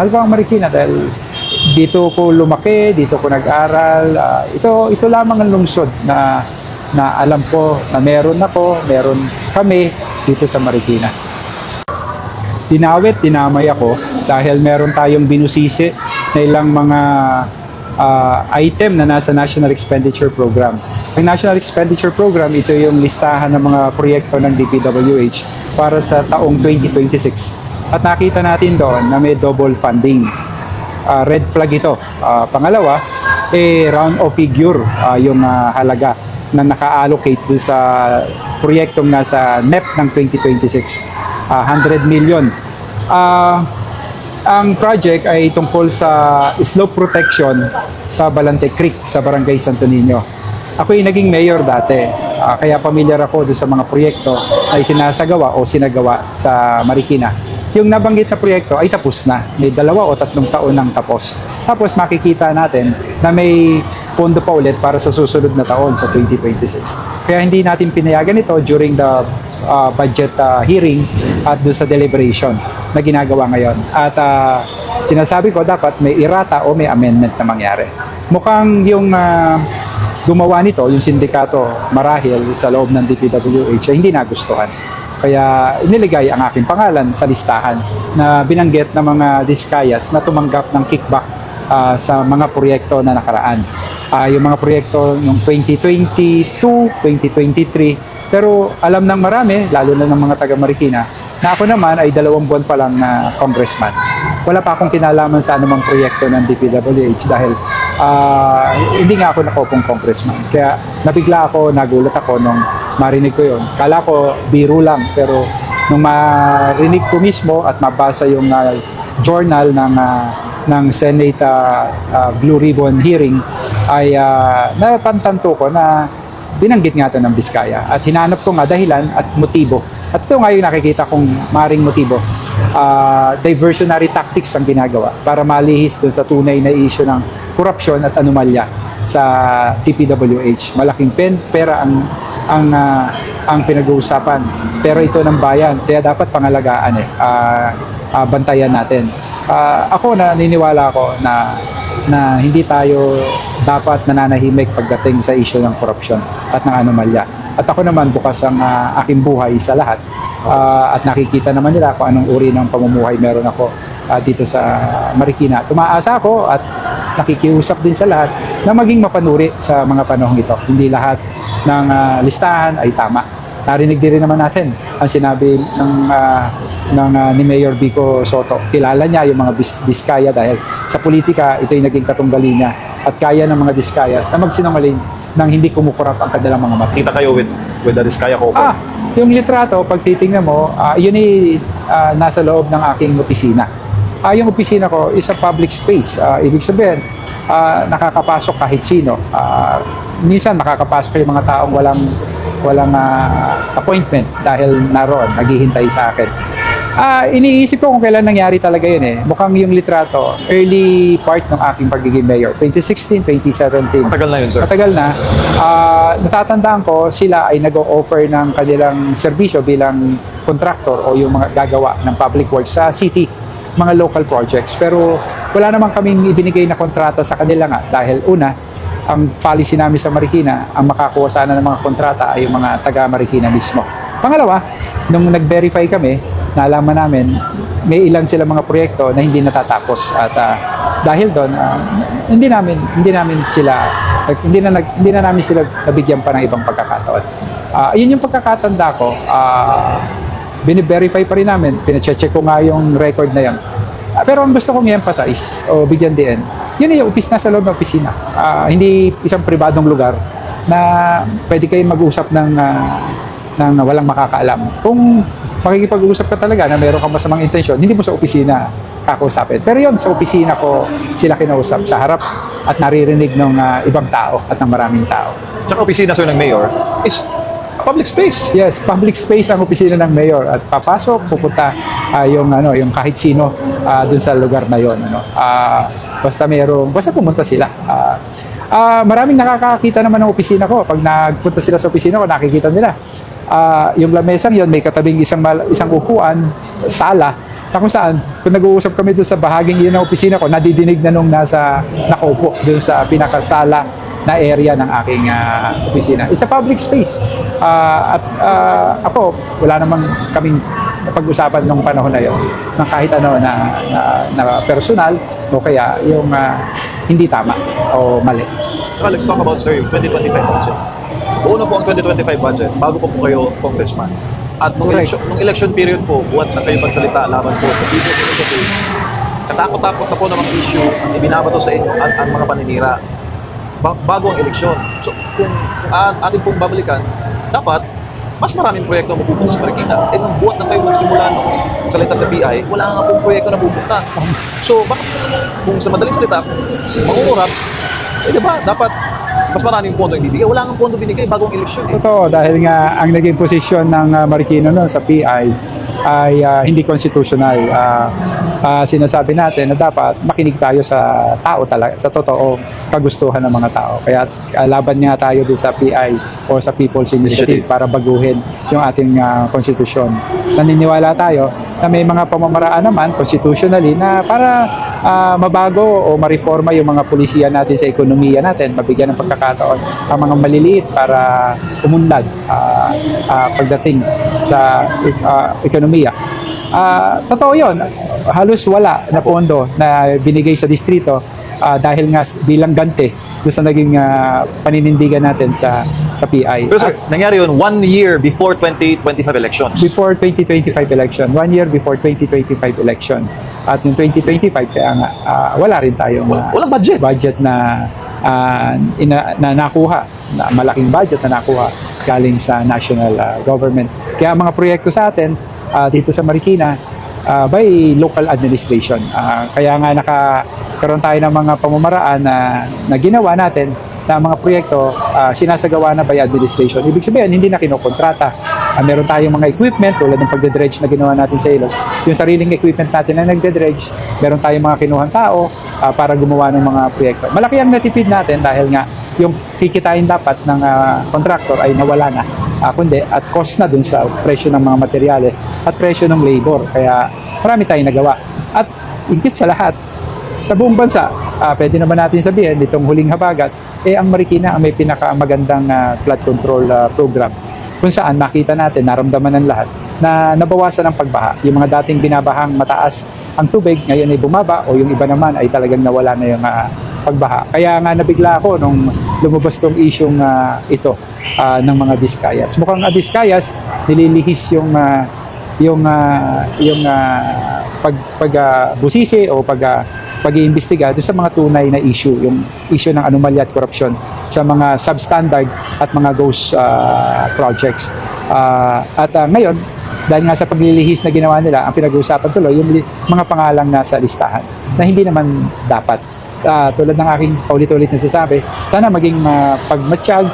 Ang Marikina dahil dito ko lumaki, dito ko nag-aral. Ah, ito, ito lamang ang lungsod na, na alam ko na meron ako, meron kami dito sa Marikina. Dinawit, dinamay ako dahil meron tayong binusisi na ilang mga ah, item na nasa National Expenditure Program. Ang National Expenditure Program, ito yung listahan ng mga proyekto ng DPWH para sa taong 2026. At nakita natin doon na may double funding. Ah, red flag ito. Ah, pangalawa, eh, round of figure ah, yung ah, halaga na naka-allocate doon sa proyektong nasa NEP ng 2026. Ah, 100 million. Ah, ang project ay tungkol sa slope protection sa Balante Creek sa Barangay Santo Niño. Ako ay naging mayor dati, ah, kaya pamilyar ako sa mga proyekto ay sinasagawa o sinagawa sa Marikina. Yung nabanggit na proyekto ay tapos na. May dalawa o tatlong taon nang tapos. Tapos makikita natin na may pondo pa ulit para sa susunod na taon sa 2026. Kaya hindi natin pinayagan ito during the uh, budget uh, hearing at doon sa deliberation na ginagawa ngayon. At uh, sinasabi ko dapat may irata o may amendment na mangyari. Mukhang yung uh, gumawa nito, yung sindikato marahil sa loob ng DPWH ay hindi nagustuhan. Kaya iniligay ang aking pangalan sa listahan na binanggit ng mga diskayas na tumanggap ng kickback ah, sa mga proyekto na nakaraan. Ah, yung mga proyekto ng 2022, 2023. Pero alam ng marami, lalo na ng mga taga Marikina, na ako naman ay dalawang buwan pa lang na congressman. Wala pa akong kinalaman sa anumang proyekto ng DPWH dahil ah, hindi nga ako nakopong congressman. Kaya nabigla ako, nagulat ako nung marinig ko yon. Kala ko biro lang pero nung marinig ko mismo at mabasa yung ah, journal ng ah, ng Senate ah, ah, Blue Ribbon hearing ay uh, napantanto ko na binanggit nga ito ng Biskaya at hinanap ko nga dahilan at motibo. At ito nga yung nakikita kong maring motibo. Ah, diversionary tactics ang ginagawa para malihis dun sa tunay na issue ng korupsyon at anomalya sa TPWH. Malaking pen, pera ang ang ah, ang pinag-uusapan. Pero ito ng bayan, kaya dapat pangalagaan eh. Ah, ah, bantayan natin. Ah, ako na naniniwala ako na na hindi tayo dapat nananahimik pagdating sa issue ng korupsyon at ng anomalya. At ako naman bukas ang ah, aking buhay sa lahat Ah, at nakikita naman nila kung anong uri ng pamumuhay meron ako ah, dito sa Marikina. Tumaasa ako at nakikiusap din sa lahat na maging mapanuri sa mga panahong ito. Hindi lahat ng ah, listahan ay tama. Narinig din rin naman natin ang sinabi ng, ah, ng ah, ni Mayor Vico Soto. Kilala niya yung mga bis- diskaya dahil sa politika ito yung naging katunggali niya at kaya ng mga diskayas na magsinungaling nang hindi kumukurap ang kanilang mga mata. Kita kayo with with the Diskaya Cooper. Ah, yung litrato, pag titingnan mo, ah, yun ay ah, nasa loob ng aking opisina. Ah, yung opisina ko is a public space. Ah, ibig sabihin, ah, nakakapasok kahit sino. Ah, minsan nakakapasok yung mga taong walang walang ah, appointment dahil naroon, naghihintay sa akin. Ah, iniisip ko kung kailan nangyari talaga yun eh. Mukhang yung litrato, early part ng aking pagiging mayor. 2016, 2017. Matagal na yun, sir. Matagal na. Ah, natatandaan ko, sila ay nag-o-offer ng kanilang serbisyo bilang contractor o yung mga gagawa ng public works sa city, mga local projects. Pero wala naman kaming ibinigay na kontrata sa kanila nga dahil una, ang policy namin sa Marikina, ang makakuha sana ng mga kontrata ay yung mga taga Marikina mismo. Pangalawa, nung nag-verify kami, nalaman namin may ilan sila mga proyekto na hindi natatapos at ah, dahil doon ah, hindi namin hindi namin sila hindi na hindi na namin sila nabigyan pa ng ibang pagkakataon. Ah, yun yung pagkakatanda ko. Ah, bine-verify pa rin namin. Pina-check ko nga yung record na yun. Pero ang gusto kong i-emphasize o bigyan din, yun yung office na sa loob ng opisina. Ah, hindi isang pribadong lugar na pwede kayong mag-usap ng ah, ng walang makakaalam. Kung makikipag-usap ka talaga na meron kang masamang intensyon, hindi mo sa opisina kakausapin. Pero yun, sa opisina ko sila kinausap sa harap at naririnig ng ah, ibang tao at ng maraming tao. Tsaka opisina sir ng mayor is public space. Yes, public space ang opisina ng mayor at papasok, pupunta ah, yung ano, yung kahit sino ah, dun sa lugar na yon, ano. Ah, basta mayroong basta pumunta sila. Ah, ah, maraming nakakakita naman ng opisina ko. Pag nagpunta sila sa opisina ko, nakikita nila. Ah, yung lamesang yon may katabing isang isang upuan, sala Na kung saan, kung nag-uusap kami doon sa bahaging yun ng opisina ko, nadidinig na nung nasa nakaupo doon sa pinakasala na area ng aking ah, opisina. It's a public space. Ah, at ah, ako, wala namang kaming napag-usapan nung panahon na yun ng kahit ano na, na, na personal o kaya yung ah, hindi tama o mali. Saka let's talk about, sir, yung 2025 budget. Una po ang 2025 budget, bago po po kayo congressman. At nung Correct. election, nung election period po, buwan na kayo magsalita laban po sa Initiative. Sa takot-takot na po ng mga issue, ang ibinabato sa inyo at ang mga paninira bago ang eleksyon. So, kung uh, atin pong babalikan, dapat mas maraming proyekto mapupunta sa Marikina. Eh, nung buwan na kayo magsimula nung salita sa PI, wala nga pong proyekto na pupunta. So, bakit kung sa madaling salita, mangungurap, eh, di ba, dapat mas maraming pondo ibibigay. Wala nga pondo binigay bagong eleksyon. Eh. Totoo, dahil nga ang naging posisyon ng uh, Marikino noon sa PI ay ah, hindi constitutional. Ah, ah, sinasabi natin na dapat makinig tayo sa tao talaga, sa totoo kagustuhan ng mga tao. Kaya ah, laban nga tayo din sa PI o sa People's Initiative para baguhin yung ating ah, konstitusyon. Naniniwala tayo na may mga pamamaraan naman constitutionally na para ah, mabago o mareforma yung mga pulisiya natin sa ekonomiya natin, mabigyan ng pagkakataon ang mga maliliit para umunlad ah, ah, pagdating sa ah, ekonomiya. Ah, totoo yun, halos wala na pondo na binigay sa distrito ah, dahil nga bilang gante doon sa naging ah, paninindigan natin sa sa PI. Pero sir, At nangyari yun one year before 2025 elections. before 2025 election, one year before 2025 election. At yung 2025, kaya nga, ah, wala rin tayong ah, Walang budget. budget na, ah, ina, na nakuha, na malaking budget na nakuha galing sa national ah, government. Kaya ang mga proyekto sa atin ah, dito sa Marikina ah, by local administration. Ah, kaya nga nakakaroon tayo ng mga pamamaraan na, na ginawa natin na mga proyekto ah, sinasagawa na by administration. Ibig sabihin, hindi na kinokontrata. Ah, meron tayong mga equipment tulad ng pagdedredge na ginawa natin sa ilog. Yung sariling equipment natin na nagdedredge, meron tayong mga kinuhang tao ah, para gumawa ng mga proyekto. Malaki ang natipid natin dahil nga yung kikitain dapat ng ah, contractor ay nawala na. Ah, kundi at cost na dun sa presyo ng mga materyales at presyo ng labor. Kaya marami tayong nagawa. At higit sa lahat, sa buong bansa, ah, pwede naman natin sabihin, itong huling habagat, eh ang Marikina ang may pinakamagandang ah, flood control ah, program kung saan nakita natin, naramdaman ng lahat na nabawasan ang pagbaha. Yung mga dating binabahang mataas ang tubig, ngayon ay bumaba o yung iba naman ay talagang nawala na yung ah, pagbaha. Kaya nga nabigla ako nung lumabas tong isyong ah, ito ah, ng mga Diskayas. Mukhang ang Diskayas, nililihis yung ah, yung ah, yung ah, pag pag ah, busisi o pag ah, pag-iimbestiga sa mga tunay na issue, yung issue ng anomalya at korupsyon sa mga substandard at mga ghost ah, projects. Ah, at ah, ngayon, dahil nga sa paglilihis na ginawa nila, ang pinag-uusapan tuloy yung mga pangalang nasa listahan na hindi naman dapat. Ah, tulad ng aking paulit-ulit na sasabi, sana maging mapagmatsyag,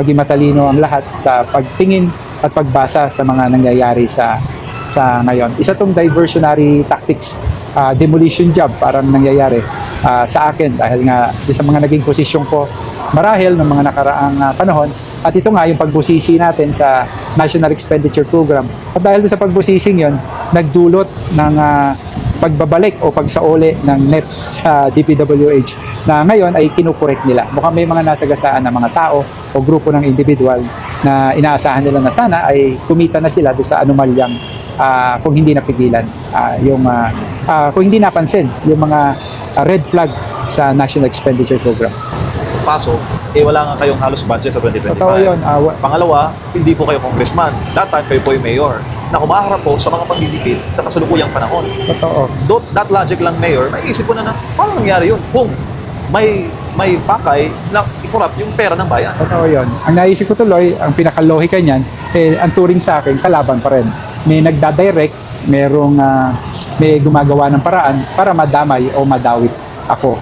maging matalino ang lahat sa pagtingin at pagbasa sa mga nangyayari sa sa ngayon. Isa tong diversionary tactics, ah, demolition job parang nangyayari ah, sa akin dahil nga sa mga naging posisyon ko marahil ng mga nakaraang ah, panahon at ito nga yung pagbusisi natin sa National Expenditure Program. At dahil sa pagbusising yon, nagdulot ng ah, pagbabalik o pagsauli ng NEP sa DPWH na ngayon ay kinukorek nila. Mukhang may mga nasagasaan na mga tao o grupo ng individual na inaasahan nila na sana ay kumita na sila doon sa anomalyang ah, kung hindi napigilan ah, yung ah, ah, kung hindi napansin yung mga ah, red flag sa National Expenditure Program. Paso, eh wala nga kayong halos budget sa 2025. Totoo yun. wa- Pangalawa, hindi po kayo congressman. That time, kayo po yung mayor na humaharap po sa mga pagdidikit sa kasalukuyang panahon. totoo. Don't, that logic lang, mayor, naisip ko na na, paano nangyari yun? Kung may may pakay na i-corrupt yung pera ng bayan. Totoo yun. Ang naisip ko tuloy, ang pinakalohika niyan, eh, ang turing sa akin, kalaban pa rin. May nagdadirect, merong ah, may gumagawa ng paraan para madamay o madawit ako.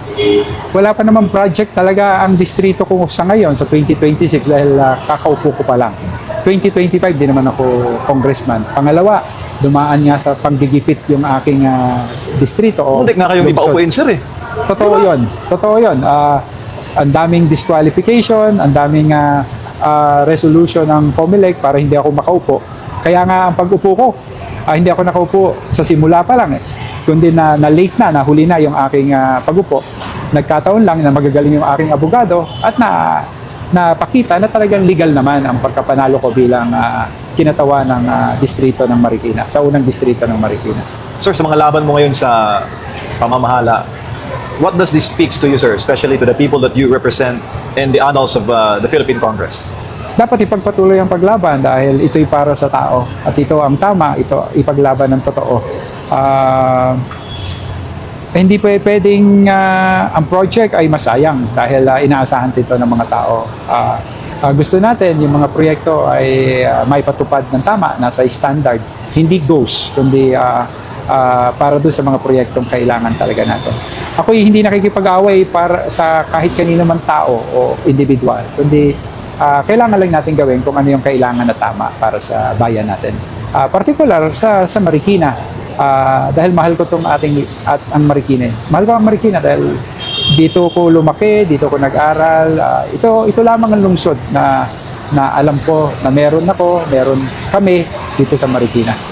Wala pa naman project talaga ang distrito ko sa ngayon sa 2026 dahil ah, kakaupo ko pa lang. 2025 di naman ako congressman. Pangalawa, dumaan nga sa panggigipit yung aking ah, distrito o Muntik nga kayong ipaupuin, sir eh. Totoo yun. Totoo yun. Ah, ang daming disqualification, ang daming ah, ah, resolution ng COMELEC para hindi ako makaupo. Kaya nga ang pag-upo ko, ah, hindi ako nakaupo sa simula pa lang eh. Kundi na, na late na, nahuli na yung aking ah, pagupo. Nagkataon lang na magagaling yung aking abogado at na napakita na talagang legal naman ang pagkapanalo ko bilang ah, kinatawa ng ah, distrito ng Marikina, sa unang distrito ng Marikina. Sir, sa mga laban mo ngayon sa pamamahala, what does this speaks to you, sir, especially to the people that you represent in the annals of uh, the Philippine Congress? dapat ipagpatuloy ang paglaban dahil ito'y para sa tao at ito ang tama, ito ipaglaban ng totoo. Ah, eh, hindi pa pwedeng ah, ang project ay masayang dahil ah, inaasahan dito ng mga tao. Ah, ah, gusto natin yung mga proyekto ay ah, may patupad ng tama, nasa standard, hindi goes, kundi ah, ah, para doon sa mga proyektong kailangan talaga natin. Ako hindi nakikipag-away para sa kahit kanino man tao o individual, kundi ah, kailangan lang natin gawin kung ano yung kailangan na tama para sa bayan natin. Ah, particular sa sa Marikina Ah, dahil mahal ko tong ating at ang Marikina. Mahal ko ang Marikina dahil dito ko lumaki, dito ko nag-aral. Ah, ito ito lamang ang lungsod na na alam ko na meron ako, meron kami dito sa Marikina.